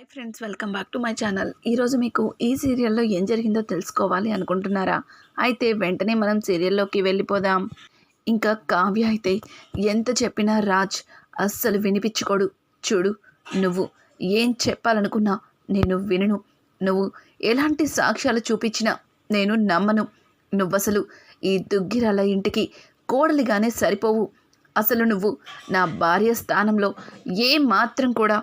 Hi friends welcome back to my channel. ఈరోజు మీకు ఈ సీరియల్లో ఏం జరిగిందో తెలుసుకోవాలి అనుకుంటున్నారా? అయితే వెంటనే మనం సీరియల్లోకి వెళ్ళిపోదాం. ఇంకా కావ్య అయితే ఎంత చెప్పినా రాజ్ అస్సలు వినిపించుకోడు. చూడు నువ్వు ఏం చెప్పాలనుకున్నా నేను వినను. నువ్వు ఎలాంటి సాక్ష్యాలు చూపించినా నేను నమ్మను. నువ్వసలు ఈ దుగ్గిరాల ఇంటికి కోడలిగానే సరిపోవు. అసలు నువ్వు నా భార్య స్థానంలో ఏ మాత్రం కూడా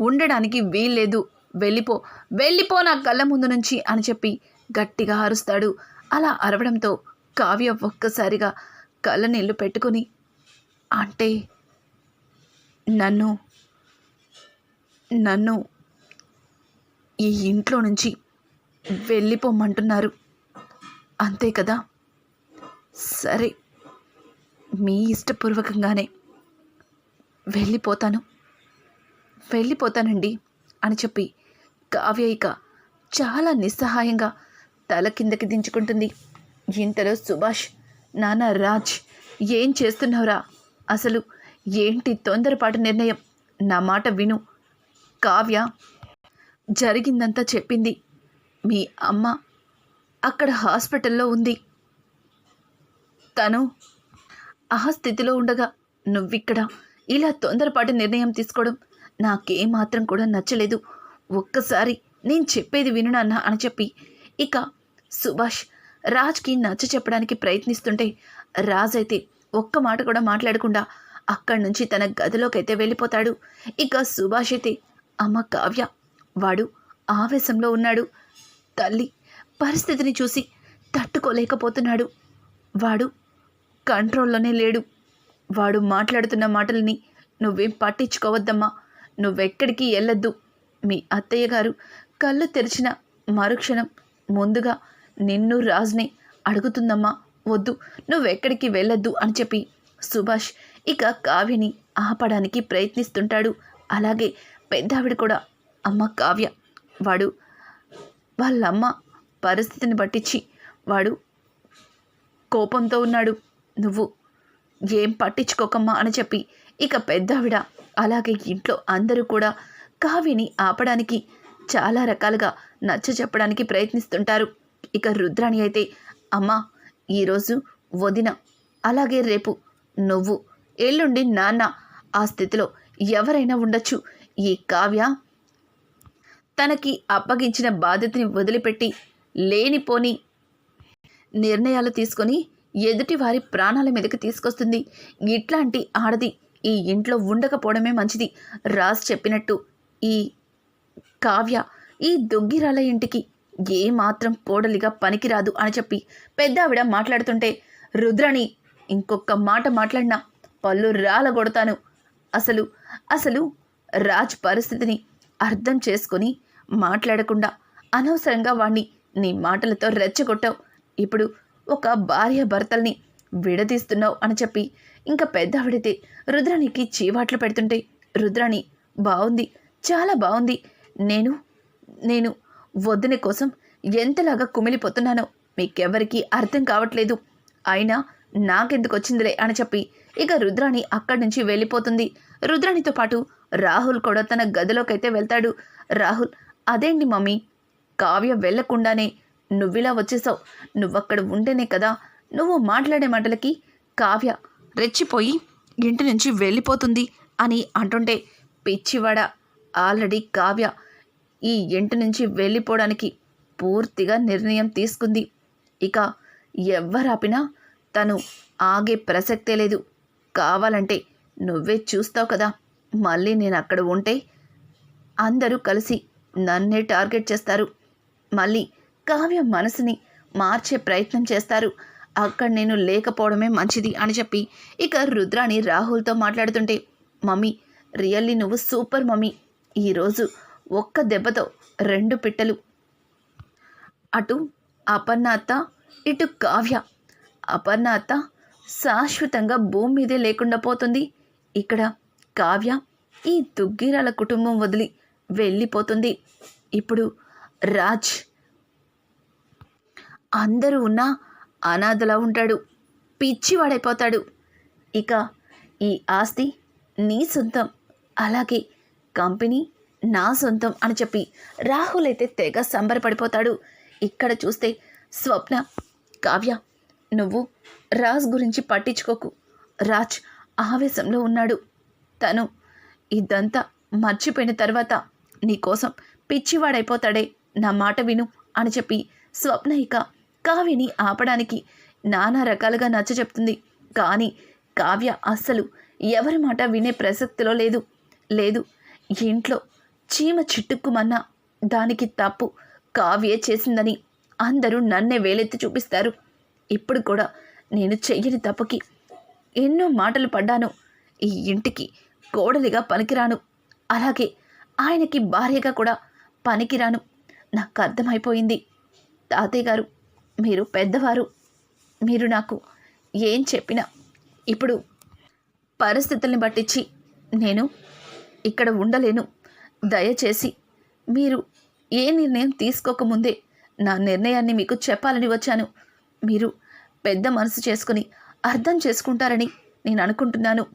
ఉండడానికి వీల్లేదు. వెళ్ళిపో వెళ్ళిపో నా కళ్ళ ముందు నుంచి అని చెప్పి గట్టిగా అరుస్తాడు. అలా అరవడంతో కావ్య ఒక్కసారిగా కళ్ళ నీళ్ళు పెట్టుకొని అంటే నన్ను నన్ను ఈ ఇంట్లో నుంచి వెళ్ళిపోమంటున్నారు. అంతే కదా? సరే మీ ఇష్టపూర్వకంగానే వెళ్ళిపోతాను. వెళ్ళిపోతానండి అని చెప్పి కావ్య ఇక చాలా నిస్సహాయంగా తల కిందకి దించుకుంటుంది. ఇంతలో సుభాష్ నాన్న రాజ్ ఏం చేస్తున్నావురా? అసలు ఏంటి తొందరపాటు నిర్ణయం? నా మాట విను. కావ్య జరిగిందంతా చెప్పింది. మీ అమ్మ అక్కడ హాస్పిటల్లో ఉంది. తను ఆ స్థితిలో ఉండగా నువ్విక్కడ ఇలా తొందరపాటు నిర్ణయం తీసుకోవడం నాకేమాత్రం కూడా నచ్చలేదు. ఒక్కసారి నేను చెప్పేది విను నాన్న అని చెప్పి. ఇక సుభాష్ రాజ్కి నచ్చ చెప్పడానికి ప్రయత్నిస్తుంటే రాజ్ అయితే ఒక్క మాట కూడా మాట్లాడకుండా అక్కడి నుంచి తన గదిలోకైతే వెళ్ళిపోతాడు. ఇక సుభాష్ అయితే అమ్మ కావ్య వాడు ఆవేశంలో ఉన్నాడు. తల్లి పరిస్థితిని చూసి తట్టుకోలేకపోతున్నాడు. వాడు కంట్రోల్లోనే లేడు. వాడు మాట్లాడుతున్న మాటలని నువ్వేం పట్టించుకోవద్దమ్మా. నువ్వెక్కడికి వెళ్ళొద్దు. మీ అత్తయ్య గారు కళ్ళు తెరిచిన మరుక్షణం ముందుగా నిన్ను రాజ్ని అడుగుతుందమ్మా. వద్దు నువ్వెక్కడికి వెళ్ళొద్దు అని చెప్పి సుభాష్ ఇక కావ్యని ఆపడానికి ప్రయత్నిస్తుంటాడు. అలాగే పెద్దావిడ కూడా. అమ్మ కావ్య వాడు వాళ్ళమ్మ పరిస్థితిని పట్టించి వాడు కోపంతో ఉన్నాడు. నువ్వు ఏం పట్టించుకోకమ్మా అని చెప్పి ఇక పెద్దావిడ అలాగే ఇంట్లో అందరూ కూడా కావ్యని ఆపడానికి చాలా రకాలుగా నచ్చ చెప్పడానికి ప్రయత్నిస్తుంటారు. ఇక రుద్రాణి అయితే అమ్మా ఈరోజు వదిన అలాగే రేపు నువ్వు ఎల్లుండి నాన్న ఆ స్థితిలో ఎవరైనా ఉండొచ్చు. ఈ కావ్య తనకి అప్పగించిన బాధ్యతని వదిలిపెట్టి లేనిపోని నిర్ణయాలు తీసుకొని ఎదుటి వారి ప్రాణాల మీదకి తీసుకొస్తుంది. ఇట్లాంటి ఆడది ఈ ఇంట్లో ఉండకపోవడమే మంచిది. రాజ్ చెప్పినట్టు ఈ కావ్య ఈ దొంగిరాల ఇంటికి ఏ మాత్రం కోడలిగా పనికిరాదు అని చెప్పి పెద్దావిడ మాట్లాడుతుంటే రుద్రని ఇంకొక మాట మాట్లాడినా పళ్ళు రాలగొడతాను. అసలు అసలు రాజ్ పరిస్థితిని అర్థం చేసుకొని మాట్లాడకుండా అనవసరంగా వాణ్ణి నీ మాటలతో రెచ్చగొట్టావు. ఇప్పుడు ఒక భార్య భర్తల్ని విడదీస్తున్నావు అని చెప్పి ఇంకా పెద్దావిడితే రుద్రానికి చీవాట్లు పెడుతుంటే రుద్రాణి బాగుంది చాలా బాగుంది నేను నేను వదిన కోసం ఎంతలాగా కుమిలిపోతున్నానో మీకెవరికీ అర్థం కావట్లేదు. అయినా నాకెందుకు వచ్చిందిలే అని చెప్పి ఇక రుద్రాణి అక్కడి నుంచి వెళ్ళిపోతుంది. రుద్రాణితో పాటు రాహుల్ కూడా తన గదిలోకైతే వెళ్తాడు. రాహుల్ అదేంటి మమ్మీ? కావ్య వెళ్ళకుండానే నువ్విలా వచ్చేసావు. నువ్వక్కడ ఉంటేనే కదా నువ్వు మాట్లాడే మాటలకి కావ్య రెచ్చిపోయి ఇంటి నుంచి వెళ్ళిపోతుంది అని అంటుంటే పిచ్చివాడ ఆల్రెడీ కావ్య ఈ ఇంటి నుంచి వెళ్ళిపోవడానికి పూర్తిగా నిర్ణయం తీసుకుంది. ఇక ఎవ్వరాపినా తను ఆగే ప్రసక్తే లేదు. కావాలంటే నువ్వే చూస్తావు కదా మళ్ళీ నేను అక్కడ ఉంటే అందరూ కలిసి నన్నే టార్గెట్ చేస్తారు. మళ్ళీ కావ్య మనసుని మార్చే ప్రయత్నం చేస్తారు. అక్కడ నేను లేకపోవడమే మంచిది అని చెప్పి ఇక రుద్రాని రాహుల్తో మాట్లాడుతుంటే మమ్మీ రియల్లీ నువ్వు సూపర్ మమ్మీ. ఈరోజు ఒక్క దెబ్బతో రెండు పిట్టలు. అటు అపర్ణ అత్త ఇటు కావ్య. అపర్ణ అత్త శాశ్వతంగా భూమి మీదే లేకుండా పోతుంది. ఇక్కడ కావ్య ఈ దుగ్గిరాల కుటుంబం వదిలి వెళ్ళిపోతుంది. ఇప్పుడు రాజ్. అందరూ ఉన్నా అనాథలా ఉంటాడు. పిచ్చివాడైపోతాడు. ఇక ఈ ఆస్తి నీ సొంతం. అలాగే కంపెనీ నా సొంతం అని చెప్పి రాహుల్ అయితే తెగ సంబరపడిపోతాడు. ఇక్కడ చూస్తే స్వప్న కావ్య నువ్వు రాజ్ గురించి పట్టించుకోకు. రాజ్ ఆవేశంలో ఉన్నాడు. తను ఇదంతా మర్చిపోయిన తర్వాత నీకోసం పిచ్చివాడైపోతాడే నా మాట విను అని చెప్పి స్వప్న ఇక కావ్యని ఆపడానికి నానా రకాలుగా నచ్చ చెప్తుంది. కానీ కావ్య అస్సలు ఎవరి మాట వినే ప్రసక్తిలో లేదు. లేదు ఇంట్లో చీమ చిట్టుక్కుమన్నా దానికి తప్పు కావ్యే చేసిందని అందరూ నన్నే వేలెత్తి చూపిస్తారు. ఇప్పుడు కూడా నేను చెయ్యని తప్పుకి ఎన్నో మాటలు పడ్డాను. ఈ ఇంటికి కోడలిగా పనికిరాను. అలాగే ఆయనకి భార్యగా కూడా పనికిరాను. నాకు అర్థమైపోయింది. తాతయ్య గారు మీరు పెద్దవారు. మీరు నాకు ఏం చెప్పినా ఇప్పుడు పరిస్థితుల్ని బట్టించి నేను ఇక్కడ ఉండలేను. దయచేసి మీరు ఏ నిర్ణయం తీసుకోకముందే నా నిర్ణయాన్ని మీకు చెప్పాలని వచ్చాను. మీరు పెద్ద మనసు చేసుకుని అర్థం చేసుకుంటారని నేను అనుకుంటున్నాను.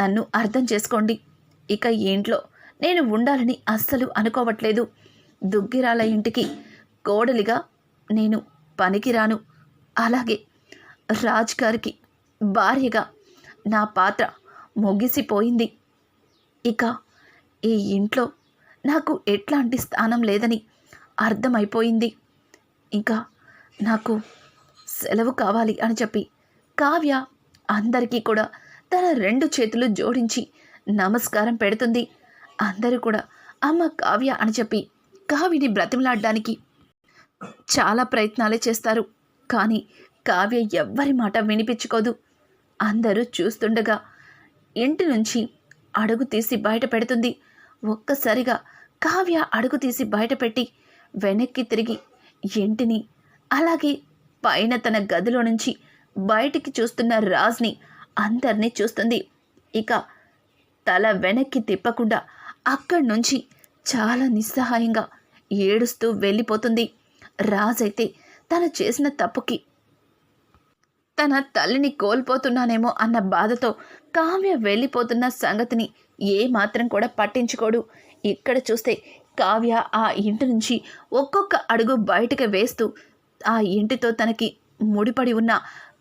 నన్ను అర్థం చేసుకోండి. ఇక ఇంట్లో నేను ఉండాలని అస్సలు అనుకోవట్లేదు. దుగ్గిరాల ఇంటికి కోడలిగా నేను పనికిరాను. అలాగే రాజ్ గారికి భార్యగా నా పాత్ర ముగిసిపోయింది. ఇక ఈ ఇంట్లో నాకు ఎట్లాంటి స్థానం లేదని అర్థమైపోయింది. ఇంకా నాకు సెలవు కావాలి అని చెప్పి కావ్య అందరికీ కూడా తన రెండు చేతులు జోడించి నమస్కారం పెడుతుంది. అందరూ కూడా అమ్మ కావ్య అని చెప్పి కావ్యని బ్రతిమలాడడానికి చాలా ప్రయత్నాలే చేస్తారు. కానీ కావ్య ఎవ్వరి మాట వినిపించుకోదు. అందరూ చూస్తుండగా ఇంటి నుంచి అడుగు తీసి బయట పెడుతుంది. ఒక్కసారిగా కావ్య అడుగు తీసి బయటపెట్టి వెనక్కి తిరిగి ఇంటిని అలాగే పైన తన గదిలో నుంచి బయటికి చూస్తున్న రాజ్ని అందరినీ చూస్తుంది. ఇక తల వెనక్కి తిప్పకుండా అక్కడి నుంచి చాలా నిస్సహాయంగా ఏడుస్తూ వెళ్ళిపోతుంది. రాజైతే తను చేసిన తప్పుకి తన తల్లిని కోల్పోతున్నానేమో అన్న బాధతో కావ్య వెళ్ళిపోతున్న సంగతిని ఏ మాత్రం కూడా పట్టించుకోడు. ఇక్కడ చూస్తే కావ్య ఆ ఇంటి నుంచి ఒక్కొక్క అడుగు బయటకు వేస్తూ ఆ ఇంటితో తనకి ముడిపడి ఉన్న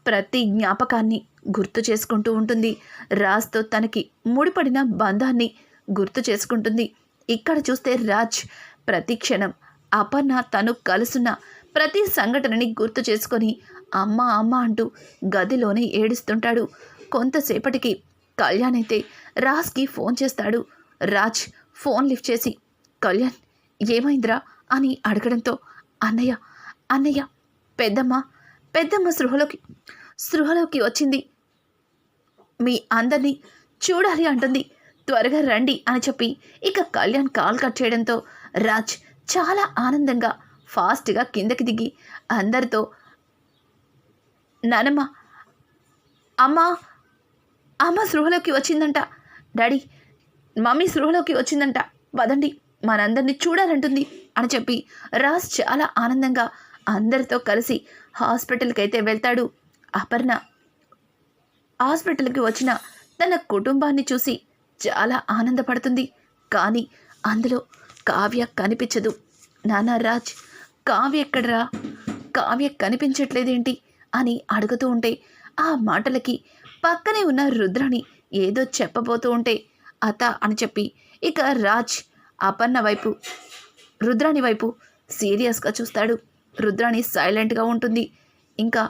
ప్రతి జ్ఞాపకాన్ని గుర్తు చేసుకుంటూ ఉంటుంది. రాజ్తో తనకి ముడిపడిన బంధాన్ని గుర్తు చేసుకుంటుంది. ఇక్కడ చూస్తే రాజ్ ప్రతి క్షణం అపర్ణ తను కలుసున్న ప్రతి సంఘటనని గుర్తు చేసుకొని అమ్మ అమ్మ అంటూ గదిలోనే ఏడుస్తుంటాడు. కొంతసేపటికి కళ్యాణ్ అయితే రాజ్కి ఫోన్ చేస్తాడు. రాజ్ ఫోన్ లిఫ్ట్ చేసి కళ్యాణ్ ఏమైందిరా? అని అడగడంతో అన్నయ్య అన్నయ్య పెద్దమ్మ పెద్దమ్మ సృహలోకి సృహలోకి వచ్చింది. మీ అందరినీ చూడాలి అంటుంది. త్వరగా రండి అని చెప్పి ఇక కళ్యాణ్ కాల్ కట్ చేయడంతో రాజ్ చాలా ఆనందంగా ఫాస్ట్గా కిందకి దిగి అందరితో నానమ్మ అమ్మ అమ్మ సృహలోకి వచ్చిందంట. డాడీ మమ్మీ సృహలోకి వచ్చిందంట. వదండి మనందరినీ చూడాలంటుంది అని చెప్పి రాజ్ చాలా ఆనందంగా అందరితో కలిసి హాస్పిటల్కి అయితే వెళ్తాడు. అపర్ణ హాస్పిటల్కి వచ్చిన తన కుటుంబాన్ని చూసి చాలా ఆనందపడుతుంది. కానీ అందులో కావ్య కనిపించదు. నానా రాజ్ కావ్య ఎక్కడరా? కావ్య కనిపించట్లేదేంటి? అని అడుగుతూ ఉంటే ఆ మాటలకి పక్కనే ఉన్న రుద్రని ఏదో చెప్పబోతూ ఉంటే అత అని చెప్పి ఇక రాజ్ అపర్ణ వైపు రుద్రాణి వైపు సీరియస్గా చూస్తాడు. రుద్రాణి సైలెంట్గా ఉంటుంది. ఇంకా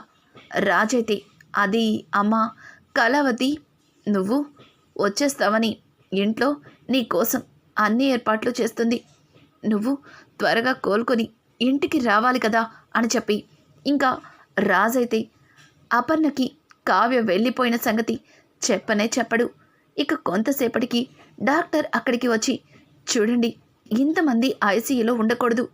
రాజ్ అయితే అది అమ్మ కళావతి నువ్వు వచ్చేస్తావని ఇంట్లో నీ కోసం అన్ని ఏర్పాట్లు చేస్తుంది. నువ్వు త్వరగా కోలుకొని ఇంటికి రావాలి కదా అని చెప్పి. ఇంకా రాజైతే అపర్ణకి కావ్య వెళ్ళిపోయిన సంగతి చెప్పనే చెప్పడు. ఇక కొంతసేపటికి డాక్టర్ అక్కడికి వచ్చి చూడండి ఇంతమంది ఐసీయూలో ఉండకూడదు.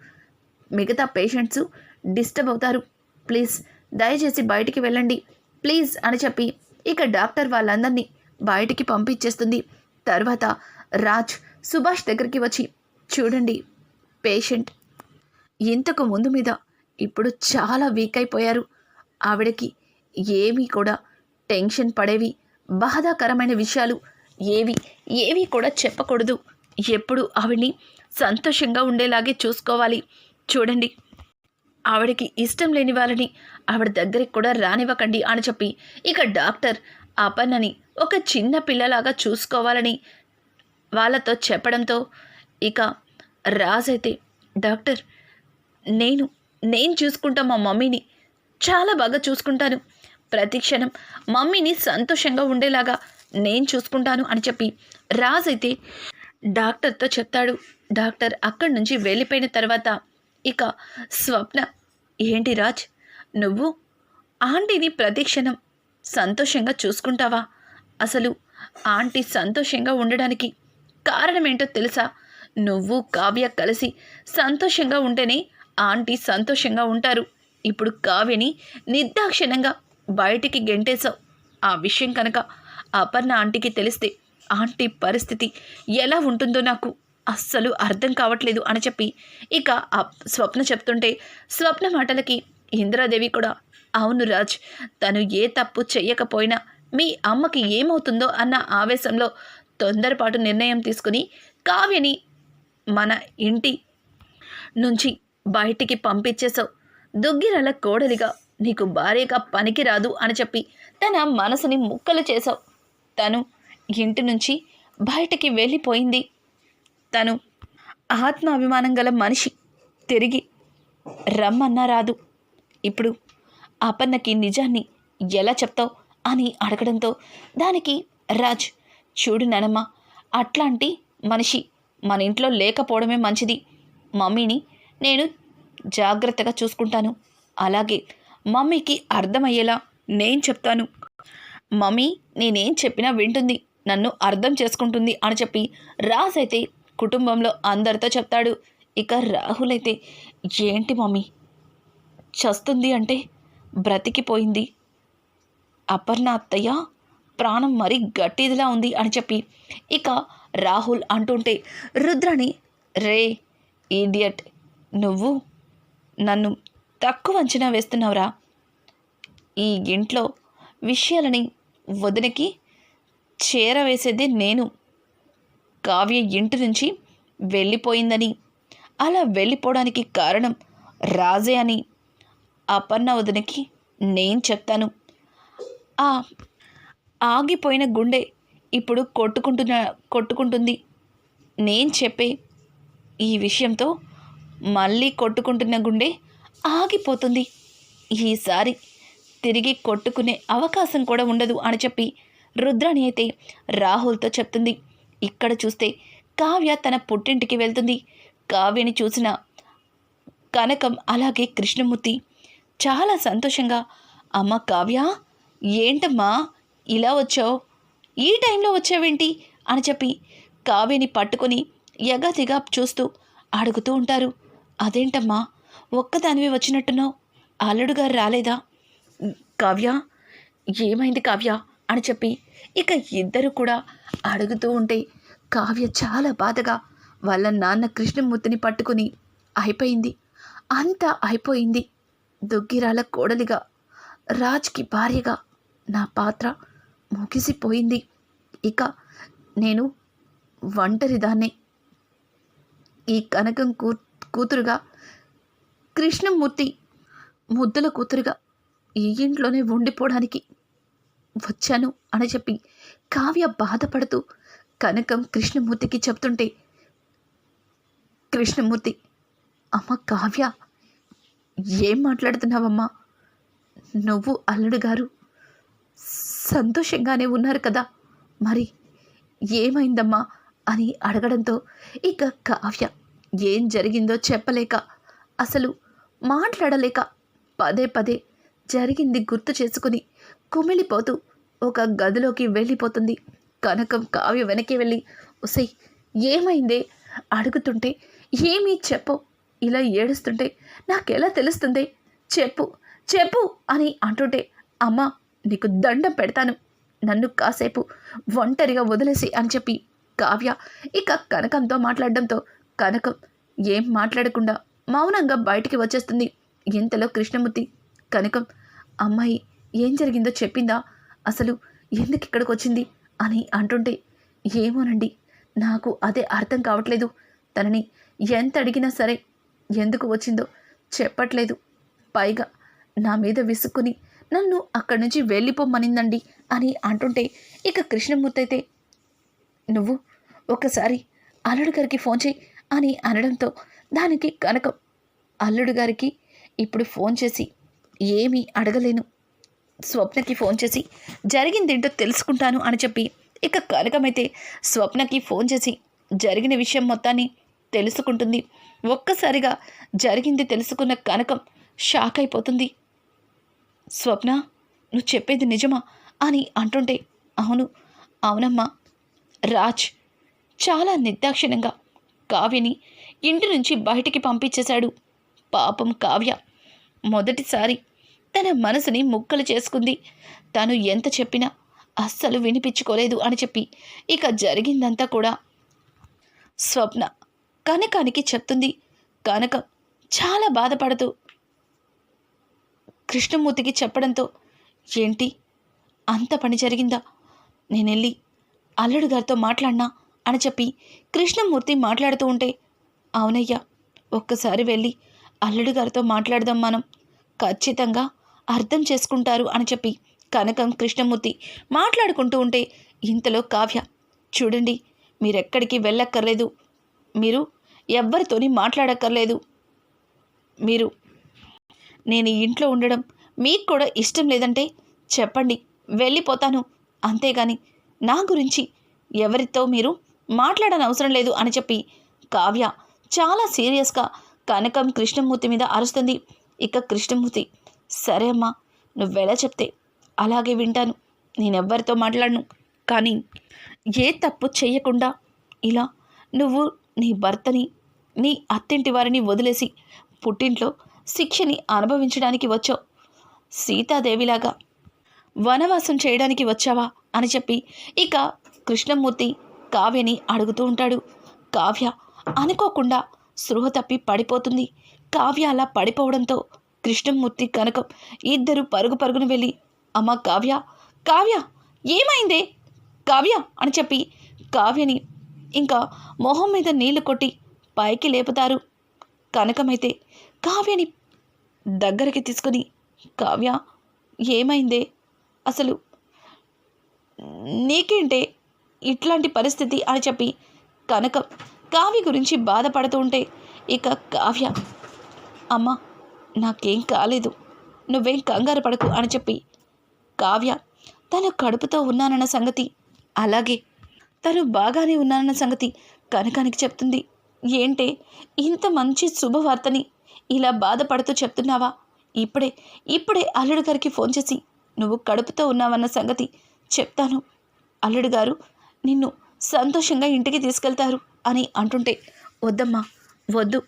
మిగతా పేషెంట్స్ డిస్టర్బ్ అవుతారు. ప్లీజ్ దయచేసి బయటికి వెళ్ళండి. ప్లీజ్ అని చెప్పి ఇక డాక్టర్ వాళ్ళందరినీ బయటికి పంపించేస్తుంది. తర్వాత రాజ్ సుభాష్ దగ్గరికి వచ్చి చూడండి పేషెంట్. ఇంతకు ముందు మీద ఇప్పుడు చాలా వీక్ అయిపోయారు. ఆవిడకి ఏమీ కూడా టెన్షన్ పడేవి బాధాకరమైన విషయాలు ఏవి ఏవి కూడా చెప్పకూడదు. ఎప్పుడు ఆవిడ్ని సంతోషంగా ఉండేలాగే చూసుకోవాలి. చూడండి ఆవిడకి ఇష్టం లేని వాళ్ళని ఆవిడ దగ్గరికి కూడా రానివ్వకండి అని చెప్పి ఇక డాక్టర్ అపర్ణని ఒక చిన్న పిల్లలాగా చూసుకోవాలని వాళ్ళతో చెప్పడంతో ఇక రాజైతే డాక్టర్ నేను నేను చూసుకుంటా మా మమ్మీని. చాలా బాగా చూసుకుంటాను. ప్రతి క్షణం మమ్మీని సంతోషంగా ఉండేలాగా నేను చూసుకుంటాను అని చెప్పి రాజ్ అయితే డాక్టర్తో చెప్తాడు. డాక్టర్ అక్కడి నుంచి వెళ్ళిపోయిన తర్వాత ఇక స్వప్న ఏంటి రాజ్ నువ్వు ఆంటీని ప్రతి క్షణం సంతోషంగా చూసుకుంటావా? అసలు ఆంటీ సంతోషంగా ఉండడానికి కారణమేంటో తెలుసా? నువ్వు కావ్య కలిసి సంతోషంగా ఉంటేనే ఆంటీ సంతోషంగా ఉంటారు. ఇప్పుడు కావ్యని నిర్దాక్షిణంగా బయటికి గెంటేశావు. ఆ విషయం కనుక అపర్ణ ఆంటీకి తెలిస్తే ఆంటీ పరిస్థితి ఎలా ఉంటుందో నాకు అస్సలు అర్థం కావట్లేదు అని చెప్పి ఇక ఆ స్వప్న చెప్తుంటే స్వప్న మాటలకి ఇందిరాదేవి కూడా అవును రాజ్ తను ఏ తప్పు చెయ్యకపోయినా మీ అమ్మకి ఏమవుతుందో అన్న ఆవేశంలో తొందరపాటు నిర్ణయం తీసుకుని కావ్యని మన ఇంటి నుంచి బయటికి పంపించేశావు. దుగ్గిరల కోడలిగా నీకు భార్యగా పనికిరాదు అని చెప్పి తన మనసుని ముక్కలు చేశావు. తను ఇంటి నుంచి బయటికి వెళ్ళిపోయింది. తను ఆత్మాభిమానం గల మనిషి. తిరిగి రమ్మన్నా రాదు ఇప్పుడు అపన్నకి నిజాన్ని ఎలా చెప్తావు అని అడగడంతో దానికి రాజ్ చూడు నానమ్మ అట్లాంటి మనిషి మన ఇంట్లో లేకపోవడమే మంచిది. మమ్మీని నేను జాగ్రత్తగా చూసుకుంటాను. అలాగే మమ్మీకి అర్థమయ్యేలా నేను చెప్తాను. మమ్మీ నేనేం చెప్పినా వింటుంది నన్ను అర్థం చేసుకుంటుంది అని చెప్పి రాజ్ అయితే కుటుంబంలో అందరితో చెప్తాడు. ఇక రాహుల్ అయితే ఏంటి మమ్మీ చస్తుంది అంటే బ్రతికిపోయింది. అపర్ణ అత్తయ్య ప్రాణం మరీ గట్టిదిలా ఉంది అని చెప్పి ఇక రాహుల్ అంటుంటే రుద్రని రే ఈడియట్ నువ్వు నన్ను తక్కువ అంచనా వేస్తున్నావురా. ఈ ఇంట్లో విషయాలని వదినకి చేరవేసేది నేను. కావ్య ఇంటి నుంచి వెళ్ళిపోయిందని. అలా వెళ్ళిపోవడానికి కారణం రాజే అని అపర్ణ వదినకి నేను చెప్తాను. ఆ ఆగిపోయిన గుండె ఇప్పుడు కొట్టుకుంటున్న కొట్టుకుంటుంది. నేను చెప్పే ఈ విషయంతో మళ్ళీ కొట్టుకుంటున్న గుండె ఆగిపోతుంది. ఈసారి తిరిగి కొట్టుకునే అవకాశం కూడా ఉండదు అని చెప్పి రుద్రాణి అయితే రాహుల్తో చెప్తుంది. ఇక్కడ చూస్తే కావ్య తన పుట్టింటికి వెళ్తుంది. కావ్యని చూసిన కనకం అలాగే కృష్ణమూర్తి చాలా సంతోషంగా అమ్మ కావ్య ఏంటమ్మా? ఇలా వచ్చావు? ఈ టైంలో వచ్చావేంటి? అని చెప్పి కావ్యని పట్టుకొని ఎగతిగా చూస్తూ అడుగుతూ ఉంటారు. అదేంటమ్మా? ఒక్కదానివి వచ్చినట్టున్నావు? అల్లుడు గారు రాలేదా? కావ్య? ఏమైంది కావ్య? అని చెప్పి ఇక ఇద్దరు కూడా అడుగుతూ ఉంటే కావ్య చాలా బాధగా వాళ్ళ నాన్న కృష్ణమూర్తిని పట్టుకుని అయిపోయింది. అంతా అయిపోయింది. దుగ్గిరాల కోడలిగా రాజ్కి భార్యగా నా పాత్ర ముగిసిపోయింది. ఇక నేను ఒంటరిదాన్ని. ఈ కనకం కూ కూతురుగా కృష్ణమూర్తి ముద్దుల కూతురుగా ఈ ఇంట్లోనే ఉండిపోవడానికి వచ్చాను అని చెప్పి కావ్య బాధపడుతూ కనకం కృష్ణమూర్తికి చెప్తుంటే కృష్ణమూర్తి అమ్మ కావ్య ఏం మాట్లాడుతున్నావమ్మా? నువ్వు అల్లుడు గారు సంతోషంగానే ఉన్నారు కదా. మరి ఏమైందమ్మా? అని అడగడంతో ఇక కావ్య ఏం జరిగిందో చెప్పలేక అసలు మాట్లాడలేక పదే పదే జరిగింది గుర్తు చేసుకుని కుమిలిపోతూ ఒక గదిలోకి వెళ్ళిపోతుంది. కనకం కావ్య వెనక్కి వెళ్ళి ఒసై ఏమైందే? అడుగుతుంటే ఏమీ చెప్పు. ఇలా ఏడుస్తుంటే నాకెలా తెలుస్తుంది? చెప్పు చెప్పు అని అంటుంటే అమ్మా నీకు దండం పెడతాను. నన్ను కాసేపు ఒంటరిగా వదిలేసి అని చెప్పి కావ్య ఇక కనకంతో మాట్లాడడంతో కనకం ఏం మాట్లాడకుండా మౌనంగా బయటికి వచ్చేస్తుంది. ఇంతలో కృష్ణమూర్తి కనకం అమ్మాయి ఏం జరిగిందో చెప్పిందా? అసలు ఎందుకు ఇక్కడికి వచ్చింది? అని అంటుంటే ఏమోనండి నాకు అదే అర్థం కావట్లేదు. తనని ఎంత అడిగినా సరే ఎందుకు వచ్చిందో చెప్పట్లేదు. పైగా నా మీద విసుక్కుని నన్ను అక్కడి నుంచి వెళ్ళిపోమ్మనిందండి అని అంటుంటే ఇక కృష్ణమూర్తి అయితే నువ్వు ఒకసారి అల్లుడు గారికి ఫోన్ చేయి అని అనడంతో దానికి కనకం అల్లుడు గారికి ఇప్పుడు ఫోన్ చేసి ఏమీ అడగలేను. స్వప్నకి ఫోన్ చేసి జరిగిందేంటో తెలుసుకుంటాను అని చెప్పి ఇక కనకమైతే స్వప్నకి ఫోన్ చేసి జరిగిన విషయం మొత్తాన్ని తెలుసుకుంటుంది. ఒక్కసారిగా జరిగింది తెలుసుకున్న కనకం షాక్ అయిపోతుంది. స్వప్న నువ్వు చెప్పేది నిజమా? అని అంటుంటే అవును అవునమ్మా. రాజ్ చాలా నిర్దాక్షిణ్యంగా కావ్యని ఇంటి నుంచి బయటికి పంపించేశాడు. పాపం కావ్య మొదటిసారి తన మనసుని ముక్కలు చేసుకుంది. తను ఎంత చెప్పినా అస్సలు వినిపించుకోలేదు అని చెప్పి ఇక జరిగిందంతా కూడా. స్వప్న కనకానికి చెప్తుంది కనకం చాలా బాధపడుతూ కృష్ణమూర్తికి చెప్పడంతో ఏంటి? అంత పని జరిగిందా? నేను వెళ్ళి అల్లుడు గారితో మాట్లాడినా? అని చెప్పి కృష్ణమూర్తి మాట్లాడుతూ ఉంటే అవునయ్యా ఒక్కసారి వెళ్ళి అల్లుడు గారితో మాట్లాడదాం మనం. ఖచ్చితంగా అర్థం చేసుకుంటారు అని చెప్పి కనకం కృష్ణమూర్తి మాట్లాడుకుంటూ ఉంటే ఇంతలో కావ్య చూడండి మీరెక్కడికి వెళ్ళక్కర్లేదు. మీరు ఎవ్వరితోని మాట్లాడక్కర్లేదు. మీరు నేను ఈ ఇంట్లో ఉండడం మీకు కూడా ఇష్టం లేదంటే చెప్పండి వెళ్ళిపోతాను. అంతేగాని నా గురించి ఎవరితో మీరు మాట్లాడని అవసరం లేదు అని చెప్పి కావ్య చాలా సీరియస్గా కనకం కృష్ణమూర్తి మీద అరుస్తుంది. ఇక కృష్ణమూర్తి సరే అమ్మా నువ్వెలా చెప్తే అలాగే వింటాను. నేనెవ్వరితో మాట్లాడను. కానీ ఏ తప్పు చేయకుండా ఇలా నువ్వు నీ భర్తని నీ అత్తింటి వారిని వదిలేసి పుట్టింట్లో శిక్షని అనుభవించడానికి వచ్చావు. సీతాదేవిలాగా వనవాసం చేయడానికి వచ్చావా? అని చెప్పి ఇక కృష్ణమూర్తి కావ్యని అడుగుతూ ఉంటాడు. కావ్య అనుకోకుండా స్పృహ తప్పి పడిపోతుంది. కావ్య అలా పడిపోవడంతో కృష్ణమూర్తి కనకం ఇద్దరు పరుగు పరుగును వెళ్ళి అమ్మ కావ్య కావ్య ఏమైందే? కావ్య! అని చెప్పి కావ్యని ఇంకా మొహం మీద నీళ్ళు కొట్టి పైకి లేపుతారు. కనకమైతే కావ్యని దగ్గరికి తీసుకుని కావ్య ఏమైందే? అసలు నీకేంటే ఇట్లాంటి పరిస్థితి? అని చెప్పి కనక కావ్య గురించి బాధపడుతూ ఉంటే ఇక కావ్య అమ్మ నాకేం కాలేదు. నువ్వేం కంగారు పడకు అని చెప్పి కావ్య తను కడుపుతో ఉన్నానన్న సంగతి అలాగే తను బాగానే ఉన్నానన్న సంగతి కనకానికి చెప్తుంది. ఏంటే ఇంత మంచి శుభవార్తని ఇలా బాధపడుతూ చెప్తున్నావా? ఇప్పుడే ఇప్పుడే అల్లుడు గారికి ఫోన్ చేసి నువ్వు కడుపుతో ఉన్నావన్న సంగతి చెప్తాను. అల్లుడు గారు నిన్ను సంతోషంగా ఇంటికి తీసుకెళ్తారు అని అంటుంటే వద్దమ్మా వద్దు.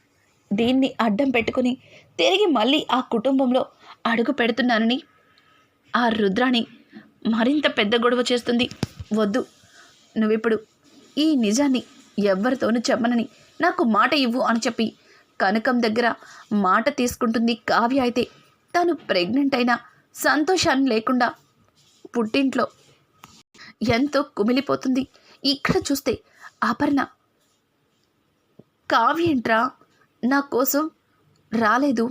దీన్ని అడ్డం పెట్టుకుని తిరిగి మళ్ళీ ఆ కుటుంబంలో అడుగు పెడుతున్నానని. ఆ రుద్రాణి మరింత పెద్ద గొడవ చేస్తుంది. వద్దు నువ్విప్పుడు ఈ నిజాన్ని ఎవ్వరితోనూ చెప్పనని నాకు మాట ఇవ్వు అని చెప్పి కనకం దగ్గర మాట తీసుకుంటుంది కావ్య అయితే. తను ప్రెగ్నెంట్ అయినా సంతోషాన్ని లేకుండా పుట్టింట్లో ఎంతో కుమిలిపోతుంది. ఇక్కడ చూస్తే అపర్ణ కావ్యంట్రా నా కోసం రాలేదు.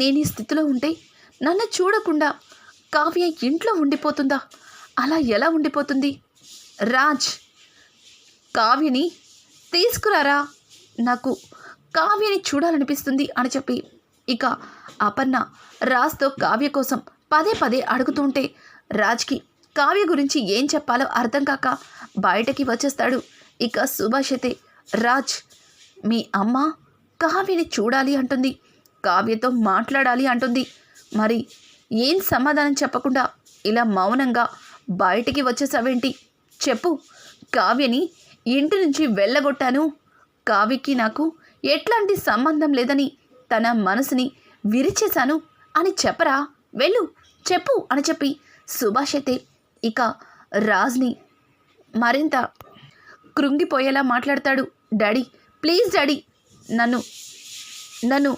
నేను ఈ స్థితిలో ఉంటే నన్ను చూడకుండా కావ్య ఇంట్లో ఉండిపోతుందా? అలా ఎలా ఉండిపోతుంది? రాజ్ కావ్యని తీసుకురారా? నాకు కావ్యని చూడాలనిపిస్తుంది అని చెప్పి ఇక అపర్ణ రాజ్తో కావ్య కోసం పదే పదే అడుగుతుంటే రాజ్కి కావ్య గురించి ఏం చెప్పాలో అర్థం కాక బయటకి వచ్చేస్తాడు. ఇక సుభాష్ అయితే రాజ్ మీ అమ్మ కావ్యని చూడాలి అంటుంది. కావ్యతో మాట్లాడాలి అంటుంది. మరి ఏం సమాధానం చెప్పకుండా ఇలా మౌనంగా బయటికి వచ్చేసావేంటి? చెప్పు కావ్యని ఇంటి నుంచి వెళ్ళగొట్టాను. కావికి నాకు ఎట్లాంటి సంబంధం లేదని తన మనసుని విరిచేశాను అని చెప్పరా? వెళ్ళు చెప్పు అని చెప్పి సుభాష్ అయితే ఇక రాజ్ని మరింత కృంగిపోయేలా మాట్లాడతాడు. డాడీ ప్లీజ్ డాడీ నన్ను నన్ను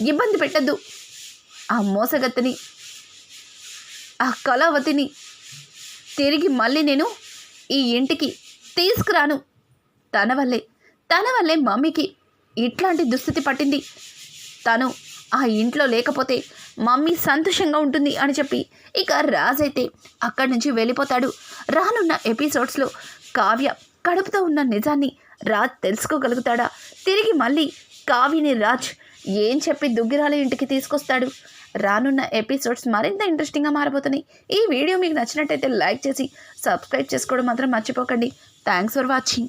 ఇబ్బంది పెట్టద్దు. ఆ మోసగతిని ఆ కళావతిని తిరిగి మళ్ళీ నేను ఈ ఇంటికి తీసుకురాను. తన వల్లే తన వల్లే మమ్మీకి ఇట్లాంటి దుస్థితి పట్టింది. తను ఆ ఇంట్లో లేకపోతే మమ్మీ సంతోషంగా ఉంటుంది అని చెప్పి ఇక రాజైతే అక్కడి నుంచి వెళ్ళిపోతాడు. రానున్న ఎపిసోడ్స్లో కావ్య కడుపుతో ఉన్న నిజాన్ని రాజ్ తెలుసుకోగలుగుతాడా? తిరిగి మళ్ళీ కావ్యని రాజ్ ఏం చెప్పి దుగ్గిరాల ఇంటికి తీసుకొస్తాడు? రానున్న ఎపిసోడ్స్ మరింత ఇంట్రెస్టింగ్గా మారబోతున్నాయి. ఈ వీడియో మీకు నచ్చినట్టయితే లైక్ చేసి సబ్స్క్రైబ్ చేసుకోవడం మాత్రం మర్చిపోకండి. Thanks for watching.